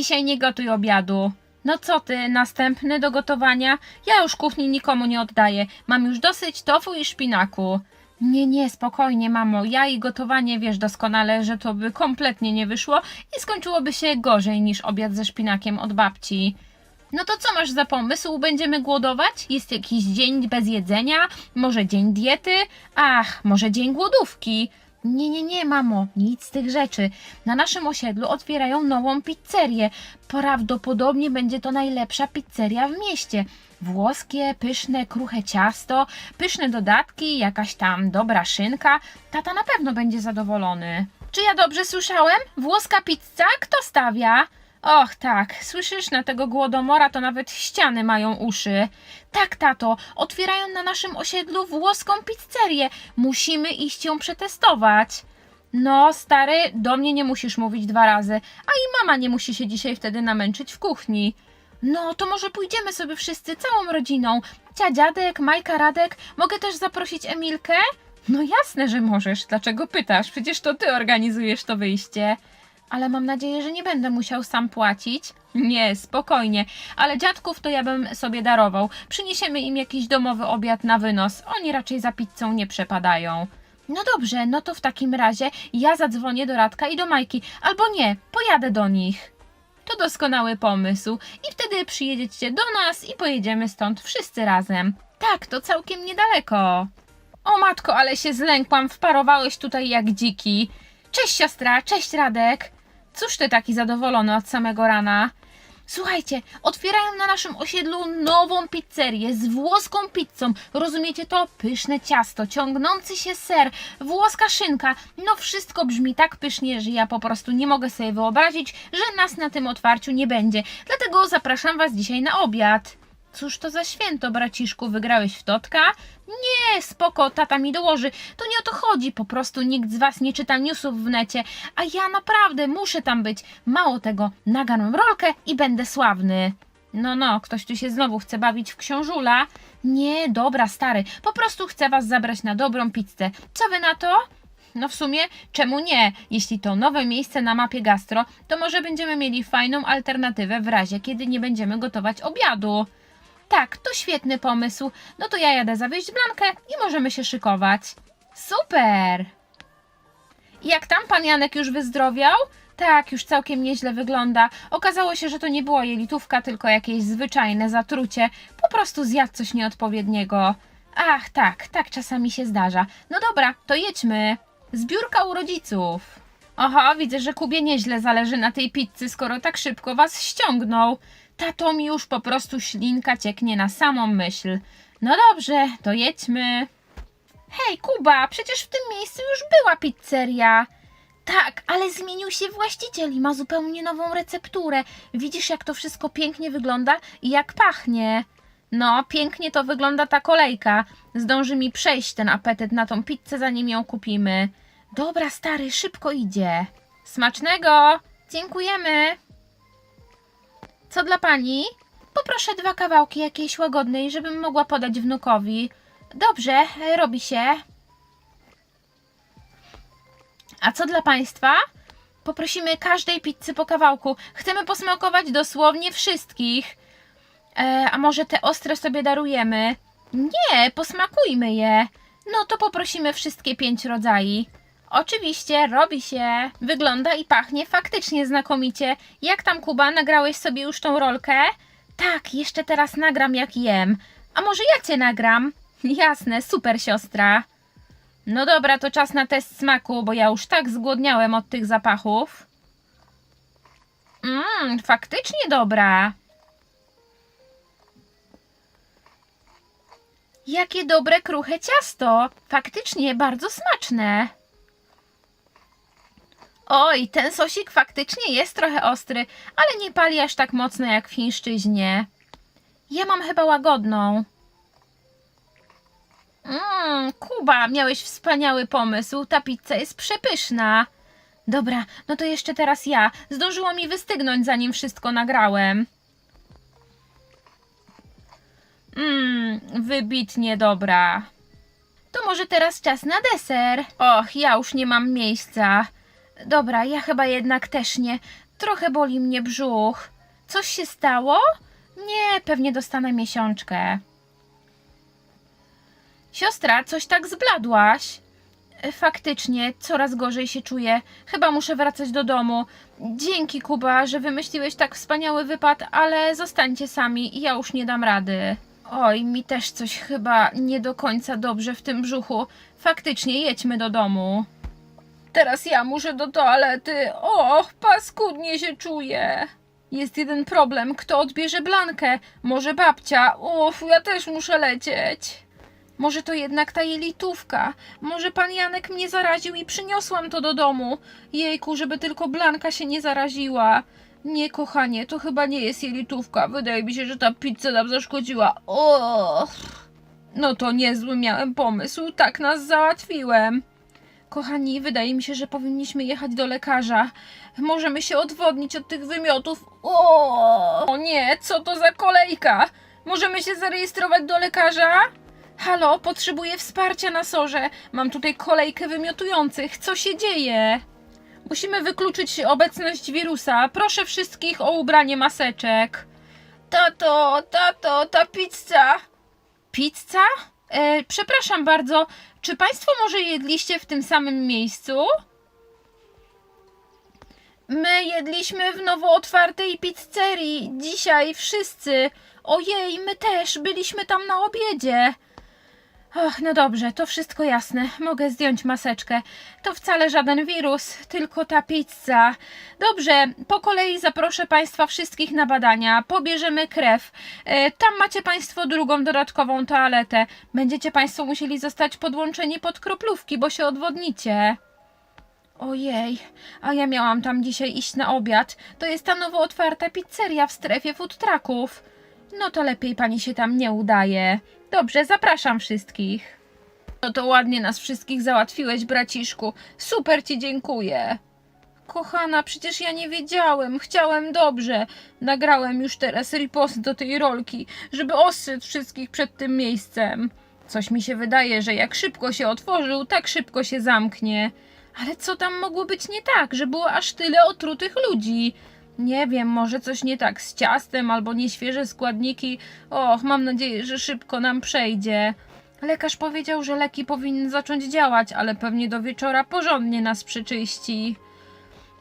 dzisiaj nie gotuj obiadu. No co ty, następny do gotowania? Ja już kuchni nikomu nie oddaję. Mam już dosyć tofu i szpinaku. Nie, nie, spokojnie, mamo. Ja i gotowanie wiesz doskonale, że to by kompletnie nie wyszło i skończyłoby się gorzej niż obiad ze szpinakiem od babci. No to co masz za pomysł? Będziemy głodować? Jest jakiś dzień bez jedzenia? Może dzień diety? Ach, może dzień głodówki? Nie, nie, nie, mamo, nic z tych rzeczy. Na naszym osiedlu otwierają nową pizzerię. Prawdopodobnie będzie to najlepsza pizzeria w mieście. Włoskie, pyszne, kruche ciasto, pyszne dodatki, jakaś tam dobra szynka. Tata na pewno będzie zadowolony. Czy ja dobrze słyszałem? Włoska pizza? Kto stawia? Och, tak, słyszysz, na tego głodomora to nawet ściany mają uszy. Tak, tato, otwierają na naszym osiedlu włoską pizzerię. Musimy iść ją przetestować. No, stary, do mnie nie musisz mówić dwa razy, a i mama nie musi się dzisiaj wtedy namęczyć w kuchni. No, to może pójdziemy sobie wszyscy, całą rodziną. Cia, dziadek, Majka, Radek. Mogę też zaprosić Emilkę? No jasne, że możesz. Dlaczego pytasz? Przecież to ty organizujesz to wyjście. Ale mam nadzieję, że nie będę musiał sam płacić. Nie, spokojnie. Ale dziadków to ja bym sobie darował. Przyniesiemy im jakiś domowy obiad na wynos. Oni raczej za pizzą nie przepadają. No dobrze, no to w takim razie ja zadzwonię do Radka i do Majki. Albo nie, pojadę do nich. To doskonały pomysł. I wtedy przyjedziecie do nas i pojedziemy stąd wszyscy razem. Tak, to całkiem niedaleko. O matko, ale się zlękłam, wparowałeś tutaj jak dziki. Cześć siostra, cześć Radek. Cóż ty taki zadowolony od samego rana? Słuchajcie, otwierają na naszym osiedlu nową pizzerię z włoską pizzą. Rozumiecie to? Pyszne ciasto, ciągnący się ser, włoska szynka. No wszystko brzmi tak pysznie, że ja po prostu nie mogę sobie wyobrazić, że nas na tym otwarciu nie będzie. Dlatego zapraszam was dzisiaj na obiad. Cóż to za święto, braciszku, wygrałeś w Totka? Nie, spoko, tata mi dołoży. To nie o to chodzi, po prostu nikt z was nie czyta newsów w necie, a ja naprawdę muszę tam być. Mało tego, nagram rolkę i będę sławny. No, no, ktoś tu się znowu chce bawić w książula. Nie, dobra, stary, po prostu chcę was zabrać na dobrą pizzę. Co wy na to? No w sumie, czemu nie? Jeśli to nowe miejsce na mapie gastro, to może będziemy mieli fajną alternatywę w razie, kiedy nie będziemy gotować obiadu. Tak, to świetny pomysł. No to ja jadę zawieźć Blankę i możemy się szykować. Super! Jak tam pan Janek już wyzdrowiał? Tak, już całkiem nieźle wygląda. Okazało się, że to nie była jelitówka, tylko jakieś zwyczajne zatrucie. Po prostu zjadł coś nieodpowiedniego. Ach, tak, tak czasami się zdarza. No dobra, to jedźmy. Zbiórka u rodziców. Oho, widzę, że Kubie nieźle zależy na tej pizzy, skoro tak szybko was ściągnął. Tato mi już po prostu ślinka cieknie na samą myśl. No dobrze, to jedźmy. Hej, Kuba, przecież w tym miejscu już była pizzeria. Tak, ale zmienił się właściciel i ma zupełnie nową recepturę. Widzisz, jak to wszystko pięknie wygląda i jak pachnie. No, pięknie to wygląda ta kolejka. Zdąży mi przejść ten apetyt na tą pizzę, zanim ją kupimy. Dobra, stary, szybko idzie. Smacznego! Dziękujemy! Co dla pani? Poproszę dwa kawałki jakiejś łagodnej, żebym mogła podać wnukowi. Dobrze, robi się. A co dla państwa? Poprosimy każdej pizzy po kawałku. Chcemy posmakować dosłownie wszystkich. E, a może te ostre sobie darujemy? Nie, posmakujmy je. No to poprosimy wszystkie pięć rodzajów. Oczywiście, robi się. Wygląda i pachnie faktycznie znakomicie. Jak tam, Kuba, nagrałeś sobie już tą rolkę? Tak, jeszcze teraz nagram jak jem. A może ja cię nagram? Jasne, super siostra. No dobra, to czas na test smaku, bo ja już tak zgłodniałem od tych zapachów. Mmm, faktycznie dobra. Jakie dobre, kruche ciasto. Faktycznie bardzo smaczne. Oj, ten sosik faktycznie jest trochę ostry, ale nie pali aż tak mocno jak w chińszczyźnie. Ja mam chyba łagodną. Mmm, Kuba, miałeś wspaniały pomysł. Ta pizza jest przepyszna. Dobra, no to jeszcze teraz ja. Zdążyło mi wystygnąć, zanim wszystko nagrałem. Mmm, wybitnie dobra. To może teraz czas na deser. Och, ja już nie mam miejsca. Dobra, ja chyba jednak też nie. trochę boli mnie brzuch. Coś się stało? Nie, pewnie dostanę miesiączkę. Siostra, coś tak zbladłaś. E, Faktycznie, coraz gorzej się czuję. Chyba muszę wracać do domu. Dzięki, Kuba, że wymyśliłeś tak wspaniały wypad, ale zostańcie sami, ja już nie dam rady. Oj, mi też coś chyba nie do końca dobrze w tym brzuchu. Faktycznie, jedźmy do domu. Teraz ja muszę do toalety. Och, paskudnie się czuję. Jest jeden problem. Kto odbierze Blankę? Może babcia? Uff, ja też muszę lecieć. Może to jednak ta jelitówka. Może pan Janek mnie zaraził i przyniosłam to do domu. Jejku, żeby tylko Blanka się nie zaraziła. Nie, kochanie, to chyba nie jest jelitówka. Wydaje mi się, że ta pizza nam zaszkodziła. O! No to niezły miałem pomysł. Tak nas załatwiłem. Kochani, wydaje mi się, że powinniśmy jechać do lekarza. Możemy się odwodnić od tych wymiotów. O, o nie, co to za kolejka? Możemy się zarejestrować do lekarza? Halo, potrzebuję wsparcia na sorze. Mam tutaj kolejkę wymiotujących. Co się dzieje? Musimy wykluczyć obecność wirusa. Proszę wszystkich o ubranie maseczek. Tato, tato, ta pizza. Pizza? E, przepraszam bardzo, czy Państwo może jedliście w tym samym miejscu? My jedliśmy w nowo otwartej pizzerii. Dzisiaj wszyscy. Ojej, my też byliśmy tam na obiedzie. Och, no dobrze, to wszystko jasne. Mogę zdjąć maseczkę. To wcale żaden wirus, tylko ta pizza. Dobrze, po kolei zaproszę Państwa wszystkich na badania. Pobierzemy krew. E, tam macie Państwo drugą dodatkową toaletę. Będziecie Państwo musieli zostać podłączeni pod kroplówki, bo się odwodnicie. Ojej, a ja miałam tam dzisiaj iść na obiad. To jest ta nowo otwarta pizzeria w strefie food trucków. No to lepiej pani się tam nie udaje. Dobrze, zapraszam wszystkich. No to ładnie nas wszystkich załatwiłeś, braciszku. Super ci dziękuję. Kochana, przecież ja nie wiedziałem. Chciałem dobrze. Nagrałem już teraz ripost do tej rolki, żeby ostrzec wszystkich przed tym miejscem. Coś mi się wydaje, że jak szybko się otworzył, tak szybko się zamknie. Ale co tam mogło być nie tak, że było aż tyle otrutych ludzi? Nie wiem, może coś nie tak z ciastem albo nieświeże składniki. Och, mam nadzieję, że szybko nam przejdzie. Lekarz powiedział, że leki powinny zacząć działać, ale pewnie do wieczora porządnie nas przyczyści.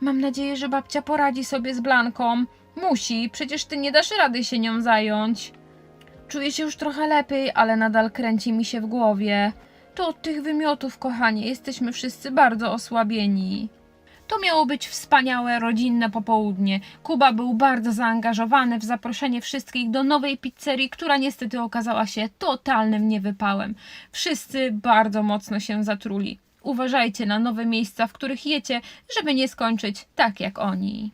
Mam nadzieję, że babcia poradzi sobie z Blanką. Musi, przecież ty nie dasz rady się nią zająć. Czuję się już trochę lepiej, ale nadal kręci mi się w głowie. To od tych wymiotów, kochanie, jesteśmy wszyscy bardzo osłabieni. To miało być wspaniałe, rodzinne popołudnie. Kuba był bardzo zaangażowany w zaproszenie wszystkich do nowej pizzerii, która niestety okazała się totalnym niewypałem. Wszyscy bardzo mocno się zatruli. Uważajcie na nowe miejsca, w których jecie, żeby nie skończyć tak jak oni.